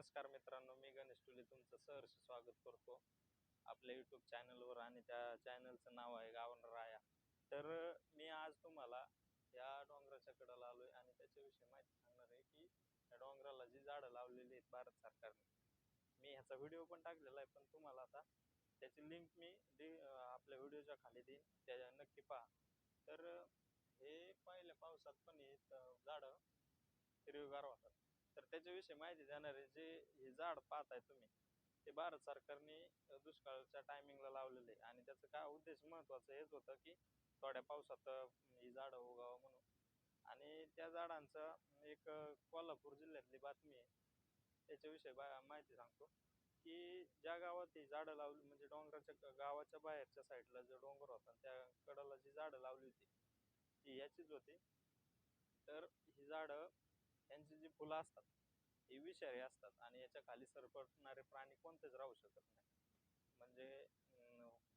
नमस्कार मित्रांनो मी गणेश टुले तुमचं सहर्ष स्वागत करतो आपल्या यूट्यूब चॅनलवर आणि त्या चॅनलचं नाव आहे गावन राया. तर मी आज तुम्हाला या डोंगराच्या कडेला आलो आहे आणि त्याच्याविषयी माहिती सांगणार आहे की या डोंगराला जी झाडं लावलेली आहेत भारत सरकारने मी ह्याचा व्हिडिओ पण टाकलेला आहे पण तुम्हाला आता त्याची लिंक मी दे आपल्या व्हिडिओच्या खाली देईन त्या नक्की पहा. तर हे पहिल्या पावसात पण हे झाडं हिरवीगार होतात. तर त्याच्याविषयी माहिती देणारे जे हे झाड पाहताय तुम्ही ते भारत सरकारने दुष्काळाच्या टायमिंगला लावलेले आहे. आणि त्याचं काय उद्देश महत्वाचं हेच होतं की थोड्या पावसात ही झाडं उगावं म्हणून. आणि त्या झाडांचा एक कोल्हापूर जिल्ह्यातली बातमी आहे. त्याच्याविषयी बा माहिती सांगतो की ज्या गावात ही झाडं लावली म्हणजे डोंगराच्या गावाच्या बाहेरच्या साईडला जो डोंगर होता त्या कडाला जी झाडं लावली होती ती ह्याचीच होती. तर ही झाडं यांची जी फुलं असतात ही विषारी असतात आणि याच्या खाली सरपटणारे प्राणी कोणतेच राहू शकत नाही. म्हणजे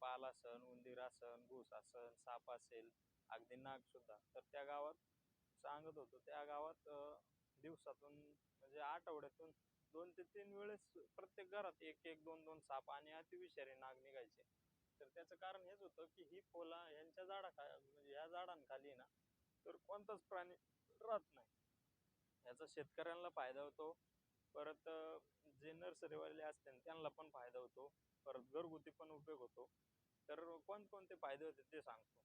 पालासन पाल असन उंदीर घुस साप असेल अगदी नागसुद्धा तर त्या गावात सांगत होतो त्या गावात दिवसातून म्हणजे आठवड्यातून दोन ते तीन वेळेस प्रत्येक घरात एक एक दोन दोन साप आणि अतिविषारी नाग निघायचे. तर त्याचं कारण हेच होतं की ही फुलं यांच्या झाडा म्हणजे या झाडांखाली ना तर कोणताच प्राणी राहत नाही. याचा शेतकऱ्यांना फायदा होतो. परत जे नर्सरीवाले असते त्यांना पण फायदा होतो. परत घरगुती पण उपयोग होतो. तर कोणकोणते फायदे होते ते सांगतो.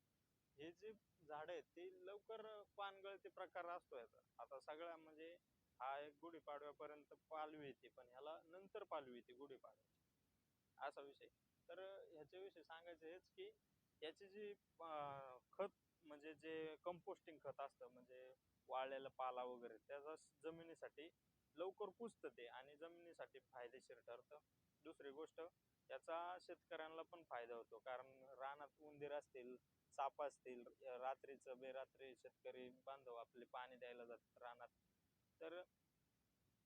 हे जे झाडं आहेत ते लवकर पानगळते प्रकार असतो याचा. आता सगळ्या म्हणजे हा एक गुढीपाडव्यापर्यंत पालवी येते पण ह्याला नंतर पालवी येते गुढीपाडव्याची असा विषय. तर ह्याच्याविषयी सांगायचं हेच की याची जी खत म्हणजे जे कंपोस्टिंग खत असतं म्हणजे वाळलेला पाला वगैरे त्याचा जमिनीसाठी लवकर पुजतं ते आणि जमिनीसाठी फायदेशीर ठरतं. दुसरी गोष्ट याचा शेतकऱ्यांना पण फायदा होतो कारण रानात उंदीर असतील साप असतील रात्रीचं बेरात्री शेतकरी बांधव आपले पाणी द्यायला जातात रानात तर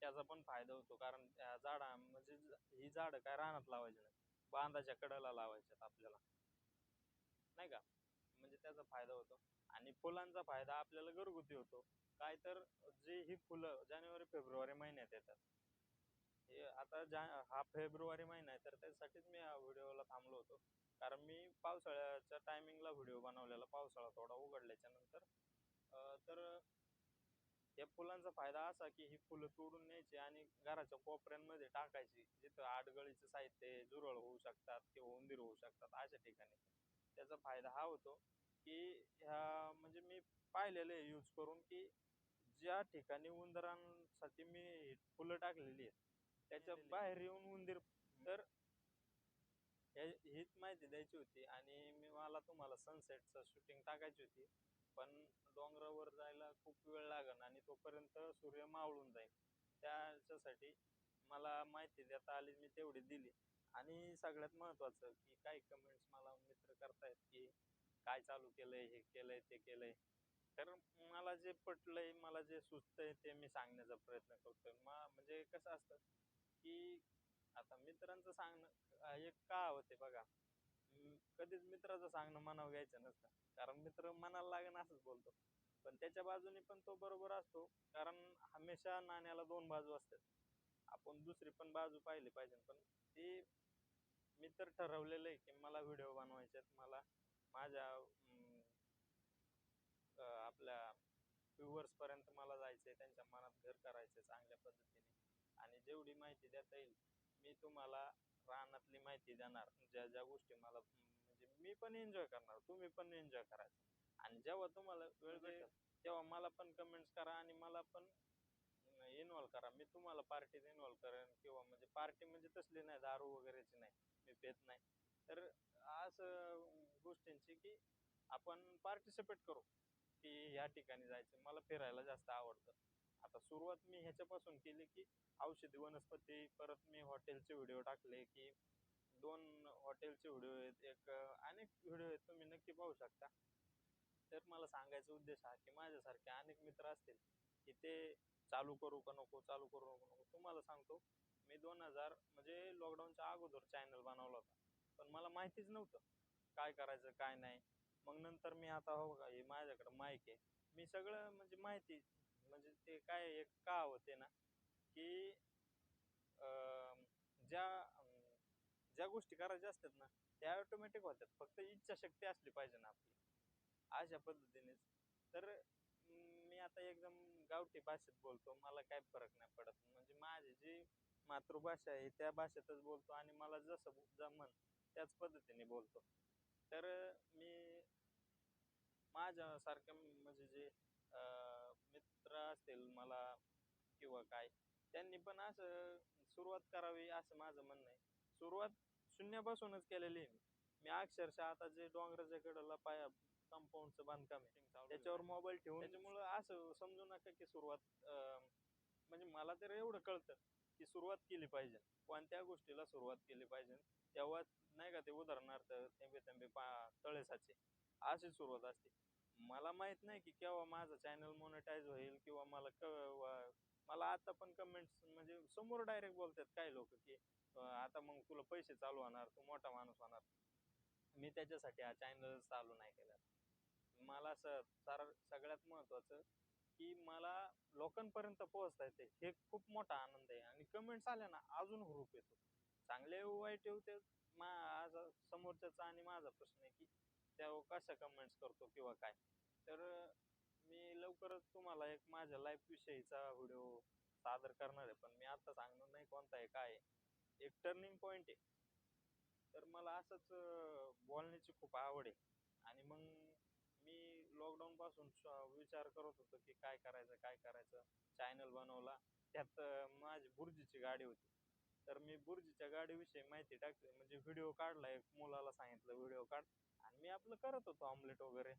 त्याचा पण फायदा होतो कारण झाडा म्हणजे ही झाडं काय रानात लावायची नाही बांधाच्या कडेला लावायच्यात आपल्याला. नाही का? म्हणजे त्याचा फायदा होतो. आणि फुलांचा फायदा आपल्याला घरगुती होतो. काय तर जे ही फुलं जानेवारी फेब्रुवारी महिन्यात येतात. हे आता जा हा फेब्रुवारी महिना आहे तर त्यासाठीच मी हा व्हिडिओला थांबलो होतो. कारण मी पावसाळ्याच्या टायमिंगला व्हिडिओ बनवलेला पावसाळा थोडा उघडल्याच्या नंतर. तर या फुलांचा फायदा असा की ही फुलं तोडून न्यायची आणि घराच्या कोपऱ्यांमध्ये टाकायची. जिथं आडगळीचं साहित्य आहे, होऊ शकतात किंवा उंदीर होऊ शकतात अशा ठिकाणी. त्याचा फायदा हा होतो की ह्या म्हणजे मी पाहिलेलं आहे यूज करून की ज्या ठिकाणी उंदरांसाठी मी फुलं टाकलेली आहेत त्याच्या बाहेर येऊन उंदीर तर हीच माहिती द्यायची होती आणि मी मला तुम्हाला सनसेटचं शूटिंग टाकायची होती पण डोंगरावर जायला खूप वेळ लागेल आणि तोपर्यंत सूर्य मावळून जाईल. त्याच्यासाठी मला माहिती देता आली मी तेवढी दिली. आणि सगळ्यात महत्त्वाचं की काही कमेंट्स मला मित्र करतायत की काय चालू केलंय हे केलंय ते केलंय. तर मला जे पटलंय मला जे सुचतंय ते मी सांगण्याचा प्रयत्न करतोय. मा म्हणजे कसं असतं की आता मित्रांचं सांगणं एक का होते बघा. कधीच मित्राचं सांगणं मनावर घ्यायचं नसतं. कारण मित्र मनाला लागेल असंच बोलतो. पण त्याच्या बाजूने पण तो बरोबर असतो. कारण हमेशा नाण्याला दोन बाजू असतात. आपण दुसरी पण बाजू पाहिली पाहिजे. पण ती मी तर ठरवलेलं आहे की मला व्हिडिओ बनवायचे आहेत. मला माझ्या अं, आपल्या व्ह्युअर्सपर्यंत मला जायचं आहे. त्यांच्या मनात घर करायचं आहे चांगल्या पद्धतीने. आणि जेवढी माहिती देता येईल मी तुम्हाला रानातली माहिती देणार. ज्या ज्या गोष्टी मला म्हणजे मी पण एन्जॉय करणार तुम्ही पण एन्जॉय करायचं. आणि जेव्हा तुम्हाला वेळ भेटेल. तेव्हा मला पण कमेंट्स करा आणि मला पण इन्व्हॉल्व करा. मी तुम्हाला पार्टीत इन्व्हॉल्व करेन किंवा म्हणजे पार्टी म्हणजे तसली नाही. वगैरेची नाही मी पेत नाही. तर असं गोष्टींची की आपण पार्टिसिपेट करू की ह्या ठिकाणी जायचं. मला फिरायला जास्त आवडतं. आता सुरुवात मी ह्याच्यापासून केली की औषधी वनस्पती परत मी हॉटेलचे व्हिडिओ टाकले की दोन हॉटेलचे व्हिडिओ आहेत एक अनेक व्हिडिओ आहेत तुम्ही नक्की पाहू शकता. तर मला सांगायचा उद्देश हा की माझ्यासारखे अनेक मित्र असतील की ते चालू करू का नको चालू करू नको नको तुम्हाला सांगतो. मी दोन हजार म्हणजे लॉकडाऊनच्या अगोदर चॅनल बनवला होता. पण मला माहितीच नव्हतं काय करायचं काय नाही. मग नंतर मी आता हो का हे माझ्याकडं माईक आहे. मी सगळं म्हणजे माहिती म्हणजे ते काय एक का होते ना की ज्या ज्या गोष्टी करायच्या असतात ना त्या ऑटोमॅटिक होतात फक्त इच्छाशक्ती असली पाहिजे ना आपली. अशा पद्धतीनेच. तर मी आता एकदम गावठी भाषेत बोलतो मला काय फरक नाही पडत. म्हणजे माझी जी मातृभाषा आहे त्या भाषेतच बोलतो आणि मला जसं जमन त्याच पद्धतीने बोलतो. तर मी माझ्यासारख्या म्हणजे जे मित्र असतील मला किंवा काय त्यांनी पण असं सुरुवात करावी असं माझं म्हणणं आहे. सुरुवात शून्यापासूनच केलेली आहे मी. अक्षरशः आता जे डोंगराच्या कडेला पाया कंपाऊंडचं बांधकाम आहे त्याच्यावर मोबाईल ठेवून त्याच्यामुळं असं समजू नका की सुरुवात म्हणजे मला तर एवढं कळतं. की सुरुवात केली पाहिजे कोणत्या गोष्टीला सुरुवात केली पाहिजे तेव्हा नाही का ते उदाहरणार्थ थेंबे थेंबे पा तळेसाचे अशी सुरुवात असते. मला माहीत नाही की केव्हा माझं चॅनल मोनिटाईज होईल किंवा मला क मला आता पण कमेंट्स म्हणजे समोर डायरेक्ट बोलतात काही लोक की आता मग तुला पैसे चालू होणार तू मोठा माणूस होणार. मी त्याच्यासाठी हा चॅनल चालू नाही केला. मला असं सारा सगळ्यात महत्त्वाचं की मला लोकांपर्यंत पोहोचता येते हे खूप मोठा आनंद आहे. आणि कमेंट्स आल्या ना अजून हुरूप येतो. चांगले वाईट येऊ ते मा आज समोरच्याचा आणि माझा प्रश्न आहे की त्या कशा कमेंट्स करतो किंवा काय? तर मी लवकरच तुम्हाला एक माझ्या लाईफविषयीचा व्हिडिओ सादर करणार आहे. पण मी आत्ता सांगणार नाही कोणता आहे काय आहे. एक टर्निंग पॉईंट आहे. तर मला असंच बोलण्याची खूप आवड आहे. आणि मग मी लॉकडाऊन पासून विचार करत होतो की काय करायचं काय करायचं. चॅनल बनवला. त्यात माझी बुर्जीची गाडी होती. तर मी बुर्जीच्या गाडीविषयी माहिती टाकली. म्हणजे व्हिडिओ काढला. एक मुलाला सांगितलं व्हिडिओ काढ. आणि मी आपलं करत होतो ऑमलेट वगैरे.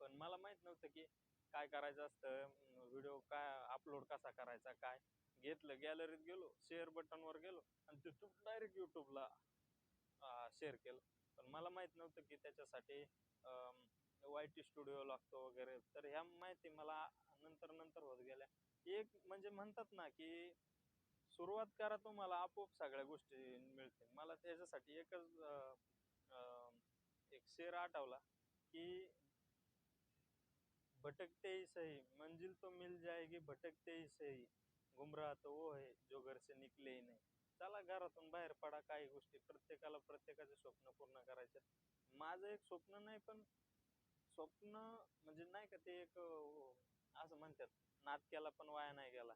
पण मला माहीत नव्हतं की काय करायचं असतं. व्हिडिओ काय अपलोड कसा करायचा काय? घेतलं गॅलरीत गेलो. शेअर बटनवर गेलो. आणि तिथून डायरेक्ट यूट्यूबला शेअर केलं. पण मला माहीत नव्हतं की त्याच्यासाठी वाय टी स्टुडिओ लागतो वगैरे. तर ह्या माहिती मला नंतर नंतर होत गेल्या. एक म्हणजे म्हणतात ना की सुरुवात करा तुम्हाला आपोआप सगळ्या गोष्टी मिळतील. मला त्याच्यासाठी एकच एक शेर आठवला की भटकते ही सही मंजिल तो मिल जाएगी भटकते ही सही. गुमराह तो वो है जो घर से निकले ही नाही. चला घरातून बाहेर पडा काही गोष्टी. प्रत्येकाला प्रत्येकाचे स्वप्न पूर्ण करायचे माझं एक स्वप्न नाही पण स्वप्न म्हणजे नाही का ते एक असं म्हणतात नात केला पण वाया नाही गेला.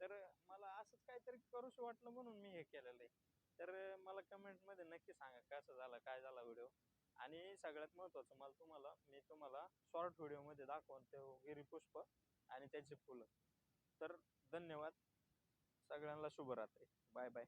तर मला असंच काहीतरी करूशी वाटलं म्हणून मी हे केलेलं आहे. तर मला कमेंटमध्ये नक्की सांगा कसं झालं काय झाला व्हिडिओ? आणि सगळ्यात महत्त्वाचं मला तुम्हाला मी तुम्हाला शॉर्ट व्हिडिओमध्ये दाखवून ते गिरीपुष्प आणि त्याची फुलं. तर धन्यवाद. सगळ्यांना शुभरात्री. Bye bye.